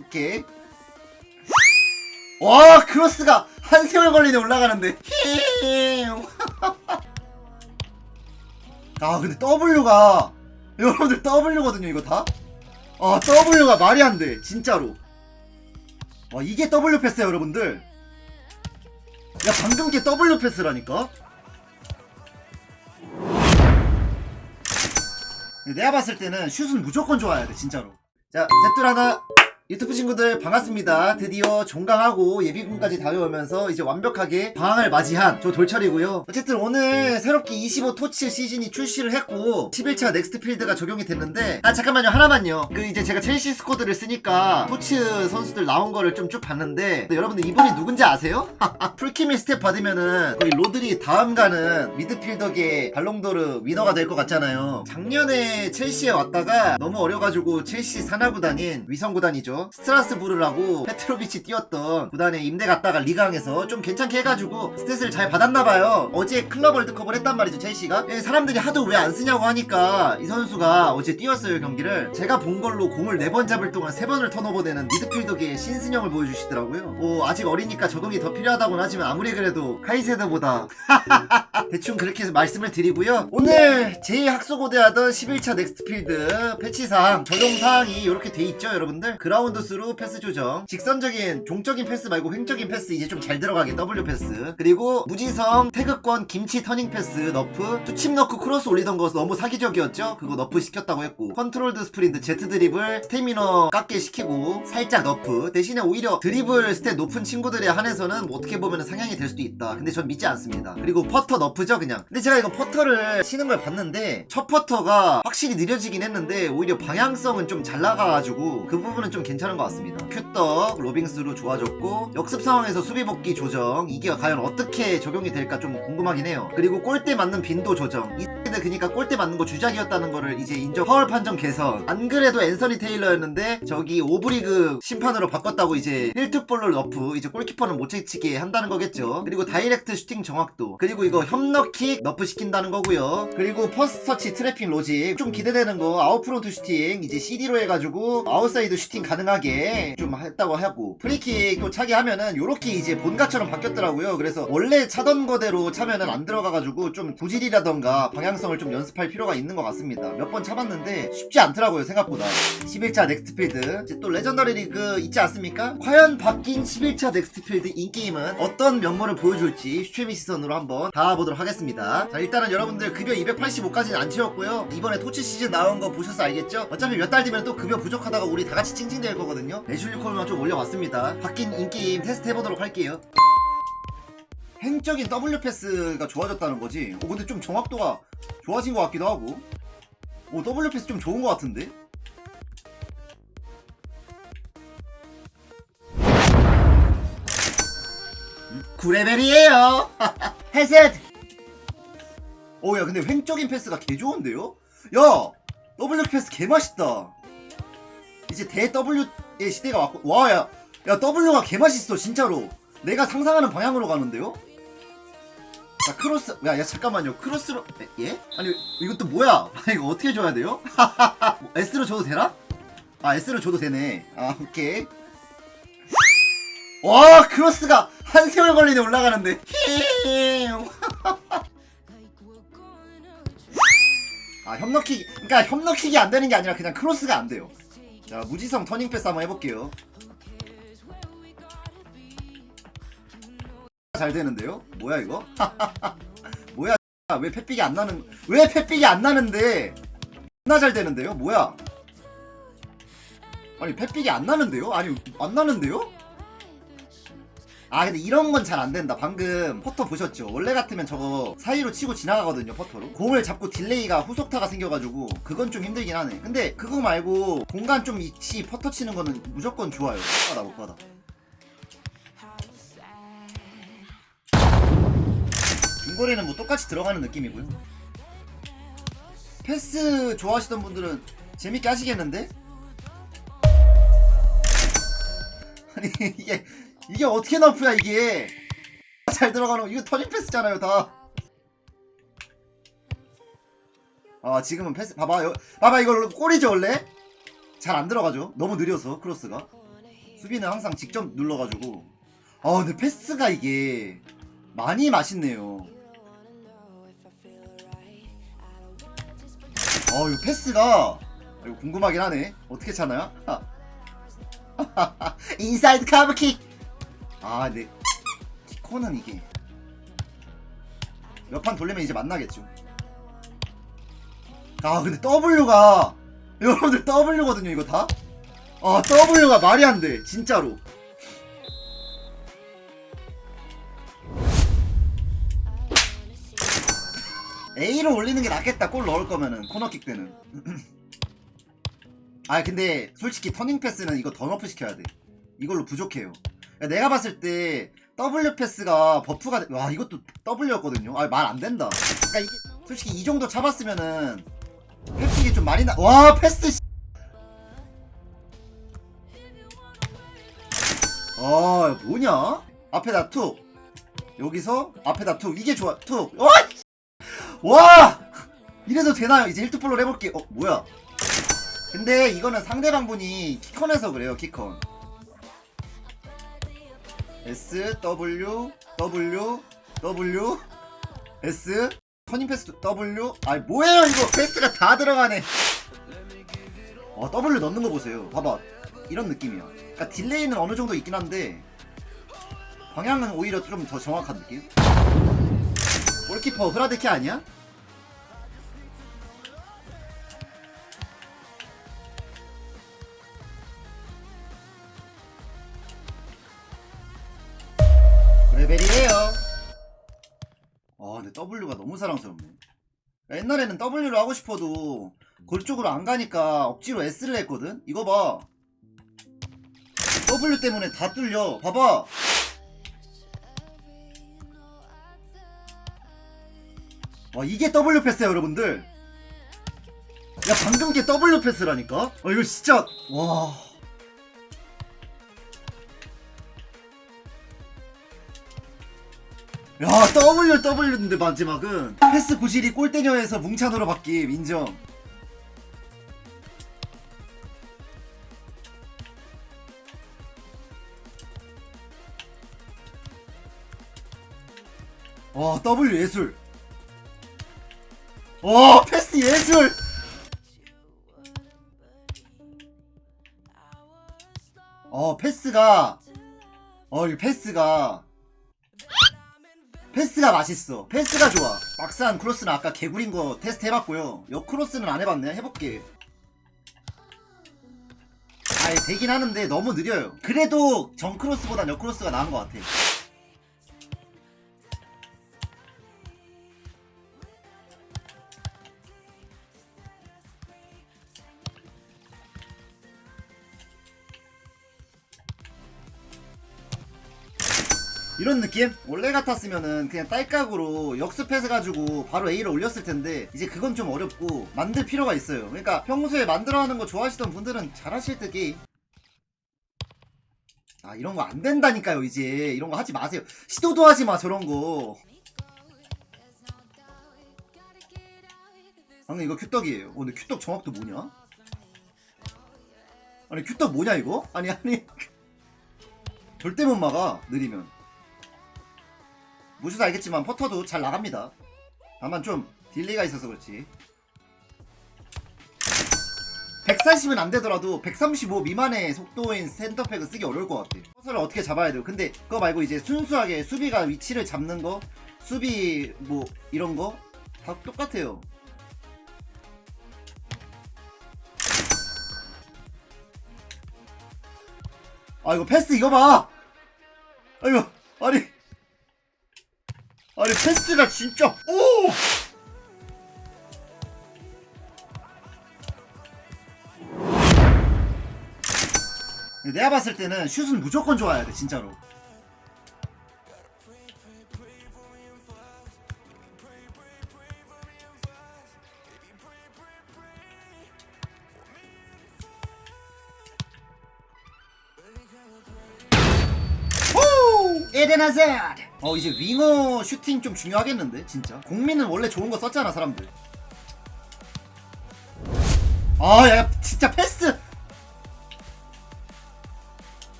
오케이. 와 크로스가 한 세월 걸리네 올라가는데. 아 근데 W가 여러분들 W거든요 이거 다. 아 W가 말이 안 돼 진짜로. 와 이게 W 패스야 여러분들. 야 방금 게 W 패스라니까. 내가 봤을 때는 슛은 무조건 좋아야 돼 진짜로. 자 셋둘 하나 유튜브 친구들 반갑습니다. 드디어 종강하고 예비군까지 다녀오면서 이제 완벽하게 방학을 맞이한 저 돌철이고요. 어쨌든 오늘 새롭게 25 토치 시즌이 출시를 했고 11차 넥스트 필드가 적용이 됐는데 아 잠깐만요 하나만요. 그 이제 제가 첼시 스쿼드를 쓰니까 토치 선수들 나온 거를 좀 쭉 봤는데 여러분들 이분이 누군지 아세요? 풀키미 스텝 받으면은 거의 로드리 다음 가는 미드필더계 발롱도르 위너가 될 것 같잖아요. 작년에 첼시에 왔다가 너무 어려가지고 첼시 산하 구단인 위성 구단이죠. 스트라스부르라고 페트로비치 뛰었던 구단에 임대 갔다가 리강에서 좀 괜찮게 해가지고 스탯을 잘 받았나봐요. 어제 클럽 월드컵을 했단 말이죠 첼시가. 예, 사람들이 하도 왜 안 쓰냐고 하니까 이 선수가 어제 뛰었어요 경기를. 제가 본 걸로 공을 4번 잡을 동안 3번을 턴오버되는 미드필더계의 신승형을 보여주시더라고요. 뭐 아직 어리니까 적응이 더 필요하다고는 하지만 아무리 그래도 카이세드보다 대충 그렇게 해서 말씀을 드리고요. 오늘 제2학소고대하던 11차 넥스트필드 패치사항 적용사항이 이렇게 돼 있죠 여러분들 그라운드 스루 패스 조정. 직선적인 종적인 패스 말고 횡적인 패스. 이제 좀 잘 들어가게 W 패스. 그리고 무지성 태극권 김치 터닝 패스 너프. 투칩 넣고 크로스 올리던 거 너무 사기적이었죠? 그거 너프 시켰다고 했고. 컨트롤드 스프린트 제트 드리블 스태미너 깎게 시키고 살짝 너프. 대신에 오히려 드리블 스탯 높은 친구들에 한해서는 뭐 어떻게 보면 상향이 될 수도 있다. 근데 전 믿지 않습니다. 그리고 퍼터 너프죠 그냥. 근데 제가 이거 퍼터를 치는 걸 봤는데 첫 퍼터가 확실히 느려지긴 했는데 오히려 방향성은 좀 잘 나가가지고 그 부분은 좀 괜찮 은 것 같습니다. 큐떡 로빙스로 좋아졌고 역습 상황에서 수비 복귀 조정. 이게 과연 어떻게 적용이 될까 좀 궁금하긴 해요. 그리고 골대 맞는 빈도 조정. 이들 그니까 골대 맞는 거 주작이었다는 거를 이제 인정 파울 판정 개선. 안 그래도 앤서니 테일러였는데 저기 오브리그 심판으로 바꿨다고 이제 힐트볼로 너프 이제 골키퍼는 못 채치게 한다는 거겠죠. 그리고 다이렉트 슈팅 정확도. 그리고 이거 협력킥 너프 시킨다는 거고요. 그리고 퍼스트 터치 트래핑 로직. 좀 기대되는 거 아웃프론트 슈팅 이제 CD로 해가지고 아웃사이드 슈팅 가능 하게 좀 했다고 하고 프리킥 또 차게 하면은 요렇게 이제 본가처럼 바뀌었더라고요. 그래서 원래 차던 거대로 차면은 안 들어가가지고 좀 고질이라던가 방향성을 좀 연습할 필요가 있는 것 같습니다. 몇 번 차봤는데 쉽지 않더라고요 생각보다. 11차 넥스트필드. 이제 또 레전더리 리그 있지 않습니까? 과연 바뀐 11차 넥스트필드 인게임은 어떤 면모를 보여줄지 슈체미 시선으로 한번 닿아보도록 하겠습니다. 자 일단은 여러분들 급여 285까지는 안 채웠고요. 이번에 토치 시즌 나온 거 보셔서 알겠죠? 어차피 몇 달 뒤면 또 급여 부족하다가 우리 다 같이 찡찡 댈 거거든요 레슐리 콜만 좀 올려왔습니다 바뀐 인게임 테스트 해보도록 할게요 행적인 W 패스가 좋아졌다는 거지. 어, 근데 좀 정확도가 좋아진 것 같기도 하고. 오, W 패스 좀 좋은 것 같은데? 음, 9레벨이에요! 헤셋! 오, 야, 근데 횡적인 패스가 개 좋은데요? 야! W 패스 개 맛있다. 이제 대 W의 시대가 왔고, 와, 야, 야, W가 개 맛있어, 진짜로. 내가 상상하는 방향으로 가는데요? 자 크로스 야, 야 잠깐만요 크로스로 에, 예? 아니 이것도 뭐야 아 이거 어떻게 줘야 돼요? S로 줘도 되나? 아 S로 줘도 되네 아 오케이 와 크로스가 한 세월 걸리네 올라가는데 아 협력킥 그러니까 협력킥이 안 되는 게 아니라 그냥 크로스가 안 돼요 자 무지성 터닝 패스 한번 해볼게요 잘 되는데요? 뭐야 이거? 뭐야 왜 펫빅이 안 나는 왜 펫빅이 안 나는데 나 잘 되는데요? 뭐야? 아니 펫빅이 안 나는데요? 아니 안 나는데요? 아 근데 이런 건 잘 안 된다 방금 퍼터 보셨죠? 원래 같으면 저거 사이로 치고 지나가거든요 퍼터로 공을 잡고 딜레이가 후속타가 생겨가지고 그건 좀 힘들긴 하네 근데 그거 말고 공간 좀 있이 퍼터 치는 거는 무조건 좋아요 못 받아 못 받아 중거리는 뭐 똑같이 들어가는 느낌이고요. 패스 좋아하시던 분들은 재밌게 하시겠는데? 아니 이게 이게 어떻게 너프야 이게? 잘 들어가는 거. 이거 터닝 패스잖아요 다. 아 지금은 패스 봐봐 요, 봐봐 이거 골이죠 원래? 잘 안 들어가죠? 너무 느려서 크로스가. 수비는 항상 직접 눌러가지고. 아 근데 패스가 이게 많이 맛있네요. 어 이거 패스가 아, 이거 궁금하긴 하네. 어떻게 차나요? 인사이드 카브킥 아 근데 키코는 이게 몇 판 돌리면 이제 만나겠죠. 아 근데 W가 여러분들 W거든요 이거 다? 아 W가 말이 안 돼 진짜로. A로 올리는 게 낫겠다 골 넣을 거면은 코너킥 때는. 아 근데 솔직히 터닝 패스는 이거 더 너프 시켜야 돼. 이걸로 부족해요 내가 봤을 때 W 패스가 버프가 돼- 와 이것도 W였거든요 아 말 안 된다 그러니까 이게 솔직히 이 정도 잡았으면은 획득이 좀 많이 나 와 패스 씨. 아 뭐냐 앞에다 툭 여기서 앞에다 툭 이게 좋아 툭 와! 와! 이래도 되나요? 이제 1투플로 해볼게. 어, 뭐야? 근데 이거는 상대방 분이 키컨에서 그래요, 키컨. S, W, W, W, S, 터닝 패스 W. 아이, 뭐예요, 이거? 패스가 다 들어가네. 어, W 넣는 거 보세요. 봐봐. 이런 느낌이야. 그러니까 딜레이는 어느 정도 있긴 한데, 방향은 오히려 좀 더 정확한 느낌? 골키퍼 흐라데키 아니야? 레벨이에요. 아, 근데 W가 너무 사랑스럽네. 옛날에는 W를 하고 싶어도 골 쪽으로 안 가니까 억지로 S를 했거든? 이거 봐. W 때문에 다 뚫려. 봐봐. 와, 이게 W 패스야, 여러분들. 야, 방금 게 W 패스라니까? 어, 이거 진짜, 와. 야, W, W인데 마지막은. 패스 구실이 골대녀에서 뭉찬으로 바뀜, 인정. 와, W 예술. 와, 패스 예술! 어, 패스가, 어, 이 패스가, 패스가 맛있어. 패스가 좋아. 막상 크로스는 아까 개구린 거 테스트 해봤고요. 역 크로스는 안 해봤네. 해볼게. 아예 되긴 하는데 너무 느려요. 그래도 정 크로스보단 역 크로스가 나은 것 같아. 이런 느낌? 원래 같았으면은 그냥 딸깍으로 역습해서가지고 바로 A를 올렸을 텐데 이제 그건 좀 어렵고 만들 필요가 있어요. 그러니까 평소에 만들어 하는 거 좋아하시던 분들은 잘하실 듯이. 아 이런 거 안 된다니까요 이제. 이런 거 하지 마세요. 시도도 하지 마 저런 거. 방금 이거 큐떡이에요. 어, 근데 큐떡 정확도 뭐냐? 아니 큐떡 뭐냐 이거? 아니 아니. 절대 못 막아 느리면 무시도 알겠지만 퍼터도 잘 나갑니다. 다만 좀 딜레이가 있어서 그렇지. 140은 안 되더라도 135 미만의 속도인 센터팩은 쓰기 어려울 것 같아. 퍼서를 어떻게 잡아야 돼요? 근데 그거 말고 이제 순수하게 수비가 위치를 잡는 거, 수비 뭐 이런 거 다 똑같아요. 아 이거 패스 이거 봐. 아이고 아니 아니 패스가 진짜 오! 내가 봤을 때는 슛은 무조건 좋아야 돼 진짜로 호! 에덴 하자드 어 이제 윙어 슈팅 좀 중요하겠는데 진짜. 공민은 원래 좋은 거 썼잖아 사람들. 아야 진짜 패스!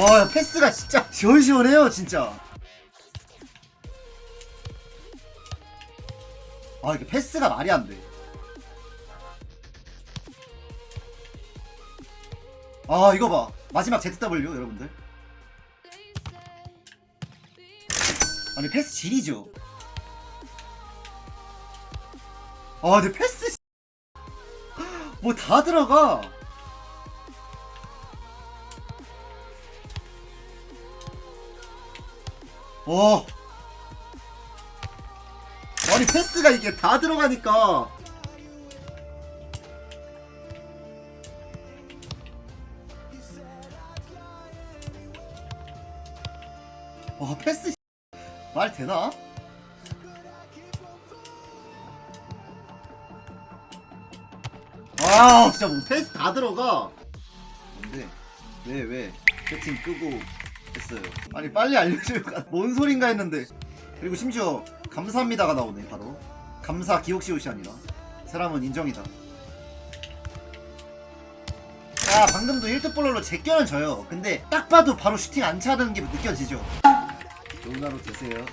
와 패스가 진짜 시원시원해요 진짜. 아 이게 패스가 말이 안돼. 아 이거 봐. 마지막 ZW 여러분들 아니 패스 질이죠. 아 근데 패스 뭐 다 들어가. 와 아니 패스가 이게 다 들어가니까. 와 패스 말 되나? 와 진짜 뭐 패스 다 들어가. 근데 왜 왜? 채팅 끄고 했어요. 아니 빨리 알려줘요 뭔 소린가 했는데. 그리고 심지어 감사합니다가 나오네 바로. 감사 기억시옷이 아니라. 사람은 인정이다. 야 방금도 1트볼러로 제껴는 져요. 근데 딱 봐도 바로 슈팅 안 차는 게 느껴지죠 좋은 하루 되세요.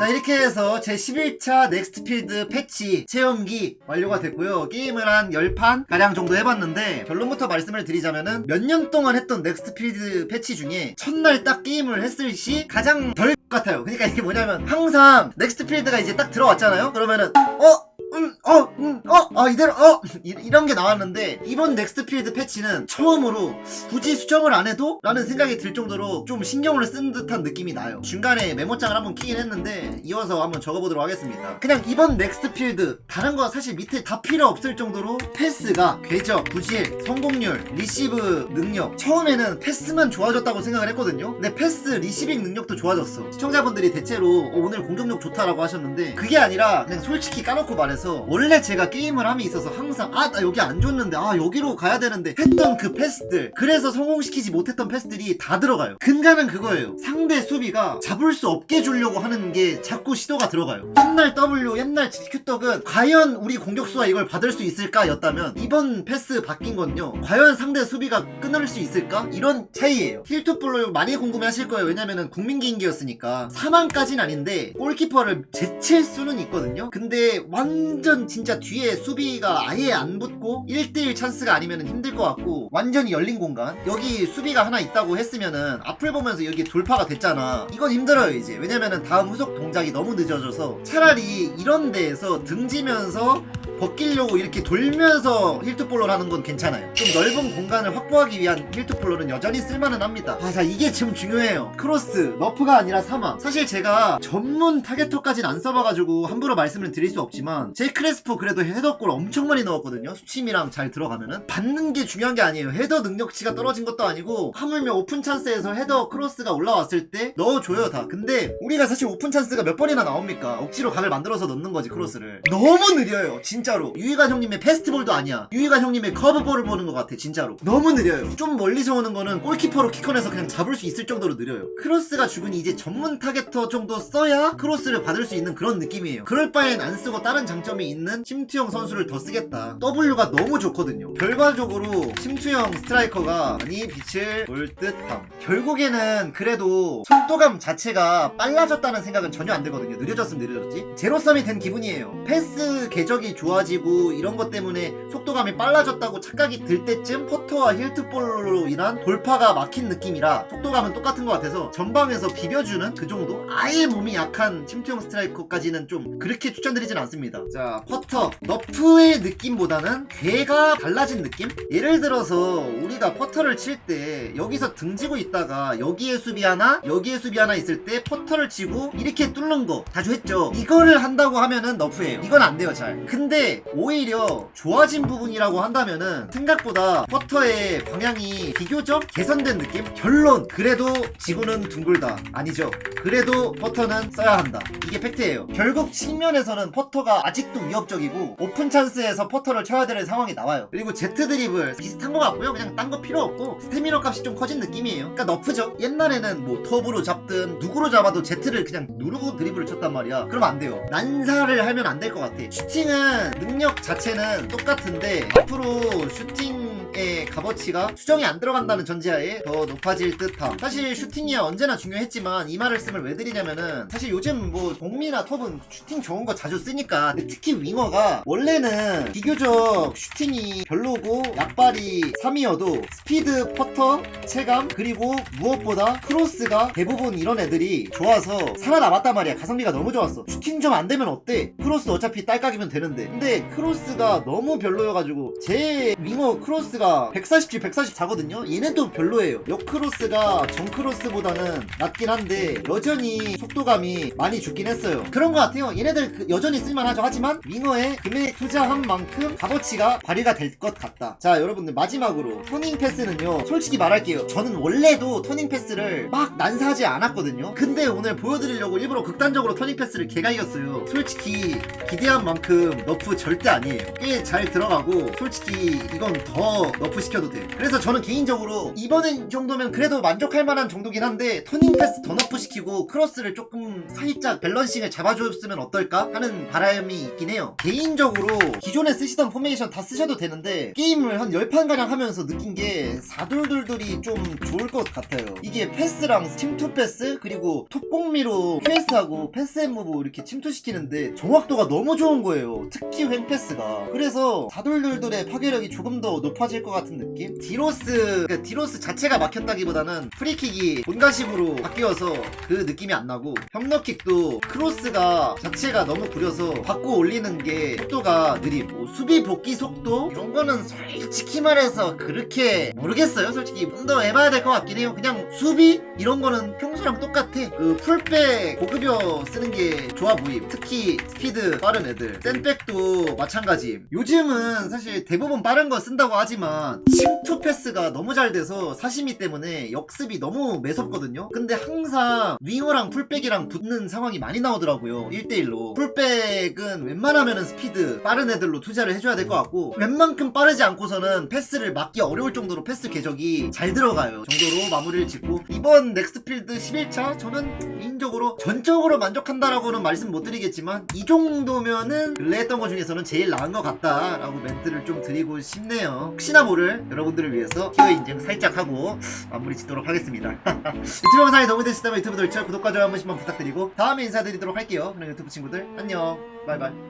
자 이렇게 해서 제 11차 넥스트 필드 패치 체험기 완료가 됐고요. 게임을 한 10판 가량 정도 해봤는데 결론부터 말씀을 드리자면은 몇 년 동안 했던 넥스트 필드 패치 중에 첫날 딱 게임을 했을 시 가장 덜 같아요. 그러니까 이게 뭐냐면 항상 넥스트 필드가 이제 딱 들어왔잖아요? 그러면은 어? 음, 어, 음, 어, 아, 이대로, 어, 이, 이런 게 나왔는데, 이번 넥스트 필드 패치는 처음으로 굳이 수정을 안 해도? 라는 생각이 들 정도로 좀 신경을 쓴 듯한 느낌이 나요. 중간에 메모장을 한번 키긴 했는데, 이어서 한번 적어보도록 하겠습니다. 그냥 이번 넥스트 필드, 다른 거 사실 밑에 다 필요 없을 정도로 패스가 궤적, 구질, 성공률, 리시브 능력. 처음에는 패스만 좋아졌다고 생각을 했거든요. 근데 패스, 리시빙 능력도 좋아졌어. 시청자분들이 대체로 어, 오늘 공격력 좋다라고 하셨는데, 그게 아니라 그냥 솔직히 까놓고 말해서 원래 제가 게임을 함에 있어서 항상 아 나 여기 안 줬는데 아 여기로 가야 되는데 했던 그 패스들 그래서 성공시키지 못했던 패스들이 다 들어가요. 근간은 그거예요. 상대 수비가 잡을 수 없게 주려고 하는 게 자꾸 시도가 들어가요. 옛날 W 옛날 Q떡은 과연 우리 공격수가 이걸 받을 수 있을까 였다면 이번 패스 바뀐 건요. 과연 상대 수비가 끊을 수 있을까? 이런 차이예요. 힐투플로 많이 궁금해 하실 거예요. 왜냐면은 국민기인기였으니까. 4만까진 아닌데 골키퍼를 제칠 수는 있거든요. 근데 완전 진짜 뒤에 수비가 아예 안 붙고 1대1 찬스가 아니면 힘들 것 같고 완전히 열린 공간. 여기 수비가 하나 있다고 했으면은 앞을 보면서 여기 돌파가 됐잖아. 이건 힘들어요 이제. 왜냐면은 다음 후속 동작이 너무 늦어져서 차라리 이런 데에서 등지면서 벗기려고 이렇게 돌면서 힐투볼러를 하는 건 괜찮아요. 좀 넓은 공간을 확보하기 위한 힐투볼러는 여전히 쓸만은 합니다. 아, 자, 이게 지금 중요해요. 크로스, 너프가 아니라 사망. 사실 제가 전문 타겟터까지는 안 써봐가지고 함부로 말씀을 드릴 수 없지만, 제 크레스포 그래도 헤더골 엄청 많이 넣었거든요. 수침이랑 잘 들어가면은. 받는 게 중요한 게 아니에요. 헤더 능력치가 떨어진 것도 아니고, 하물며 오픈 찬스에서 헤더 크로스가 올라왔을 때 넣어줘요, 다. 근데, 우리가 사실 오픈 찬스가 몇 번이나 나옵니까? 억지로 각을 만들어서 넣는 거지, 크로스를. 너무 느려요, 진짜 로. 유희관 형님의 페스티벌도 아니야. 유희관 형님의 커브볼을 보는 것 같아, 진짜로. 너무 느려요. 좀 멀리서 오는 거는 골키퍼로 키컨해서 그냥 잡을 수 있을 정도로 느려요. 크로스가 죽으니 이제 전문 타겟터 정도 써야 크로스를 받을 수 있는 그런 느낌이에요. 그럴 바엔 안 쓰고 다른 장점이 있는 심투형 선수를 더 쓰겠다. W가 너무 좋거든요. 결과적으로 심투형 스트라이커가 많이 빛을 볼 듯함. 결국에는 그래도 속도감 자체가 빨라졌다는 생각은 전혀 안 들거든요. 느려졌으면 느려졌지. 제로섬이 된 기분이에요. 패스 궤적이 좋아 지고 이런 것 때문에 속도감이 빨라졌다고 착각이 들 때쯤 퍼터와 힐트볼로 인한 돌파가 막힌 느낌이라 속도감은 똑같은 것 같아서 전방에서 비벼주는 그 정도? 아예 몸이 약한 침투형 스트라이커까지는 좀 그렇게 추천드리진 않습니다. 자, 퍼터. 너프의 느낌보다는 괴가 달라진 느낌? 예를 들어서 우리가 퍼터를 칠 때 여기서 등지고 있다가 여기에 수비 하나, 여기에 수비 하나 있을 때 퍼터를 치고 이렇게 뚫는 거 자주 했죠. 이거를 한다고 하면은 너프예요. 이건 안 돼요, 잘. 근데 오히려 좋아진 부분이라고 한다면은 생각보다 퍼터의 방향이 비교적 개선된 느낌? 결론 그래도 지구는 둥글다. 아니죠. 그래도 퍼터는 써야 한다. 이게 팩트예요. 결국 측면에서는 퍼터가 아직도 위협적이고 오픈 찬스에서 퍼터를 쳐야 되는 상황이 나와요. 그리고 제트 드리블 비슷한 것 같고요. 그냥 딴 거 필요 없고 스태미너 값이 좀 커진 느낌이에요. 그러니까 너프죠. 옛날에는 뭐 터브로 잡든 누구로 잡아도 제트를 그냥 누르고 드리블을 쳤단 말이야. 그러면 안 돼요. 난사를 하면 안 될 것 같아. 슈팅은 능력 자체는 똑같은데 앞으로 슈팅 의 값어치가 수정이 안 들어간다는 전제하에 더 높아질 듯함. 사실 슈팅이 언제나 중요했지만 이 말씀을 왜 드리냐면은 사실 요즘 뭐 동미나 톱은 슈팅 좋은 거 자주 쓰니까 특히 윙어가 원래는 비교적 슈팅이 별로고 약발이 3이어도 스피드, 퍼터, 체감 그리고 무엇보다 크로스가 대부분 이런 애들이 좋아서 살아남았단 말이야 가성비가 너무 좋았어 슈팅 좀 안 되면 어때? 크로스 어차피 딸깍이면 되는데 근데 크로스가 너무 별로여가지고 제 윙어 크로스가 140지 144거든요. 얘네도 별로예요. 역 크로스가 정 크로스보다는 낫긴 한데 여전히 속도감이 많이 죽긴 했어요. 그런 것 같아요. 얘네들 그- 여전히 쓸만하죠. 하지만 윙어에 금액 투자한 만큼 값어치가 발휘가 될 것 같다. 자 여러분들 마지막으로 터닝 패스는요. 솔직히 말할게요. 저는 원래도 터닝 패스를 막 난사하지 않았거든요. 근데 오늘 보여드리려고 일부러 극단적으로 터닝 패스를 개가 이겼어요. 솔직히 기대한 만큼 너프 절대 아니에요. 꽤 잘 들어가고 솔직히 이건 더 너프 시켜도 돼요 그래서 저는 개인적으로 이번엔 정도면 그래도 만족할 만한 정도긴 한데 터닝 패스 더 너프 시키고 크로스를 조금 살짝 밸런싱을 잡아줬으면 어떨까 하는 바람이 있긴 해요. 개인적으로 기존에 쓰시던 포메이션 다 쓰셔도 되는데 게임을 한 10판가량 하면서 느낀 게 사돌돌돌이 좀 좋을 것 같아요. 이게 패스랑 침투 패스 그리고 톱공미로 QS하고 패스 앤 무브 이렇게 침투시키는데 정확도가 너무 좋은 거예요. 특히 횡 패스가. 그래서 사돌돌돌의 파괴력이 조금 더 높아질 것 같은 느낌? 디로스 그 디로스 자체가 막혔다기보다는 프리킥이 본가식으로 바뀌어서 그 느낌이 안 나고 협력킥도 크로스가 자체가 너무 구려서 받고 올리는 게 속도가 느리고 수비 복귀 속도? 이런 거는 솔직히 말해서 그렇게 모르겠어요. 솔직히 좀 더 해봐야 될 것 같긴 해요. 그냥 수비? 이런 거는 평소랑 똑같아. 그 풀백 고급여 쓰는 게 좋아 보임. 특히 스피드 빠른 애들. 센백도 마찬가지 요즘은 사실 대부분 빠른 거 쓴다고 하지만 침투 패스가 너무 잘 돼서 사시미 때문에 역습이 너무 매섭거든요. 근데 항상 윙어랑 풀백이랑 붙는 상황이 많이 나오더라고요 1대1로. 풀백은 웬만하면 스피드 빠른 애들로 투자를 해줘야 될 것 같고 웬만큼 빠르지 않고서는 패스를 막기 어려울 정도로 패스 궤적이 잘 들어가요. 정도로 마무리를 짓고 이번 넥스트필드 11차 저는 개인적으로 전적으로 만족한다라고는 말씀 못 드리겠지만 이 정도면은 근래 했던 것 중에서는 제일 나은 것 같다라고 멘트를 좀 드리고 싶네요. 혹 시나 모를 여러분들을 위해서 티어 인증 살짝 하고 마무리 짓도록 하겠습니다. 유튜브 영상이 도움이 되셨다면 유튜브 돌출 구독과 좋아요 한 번씩만 부탁드리고 다음에 인사드리도록 할게요. 그럼 유튜브 친구들 안녕. 바이바이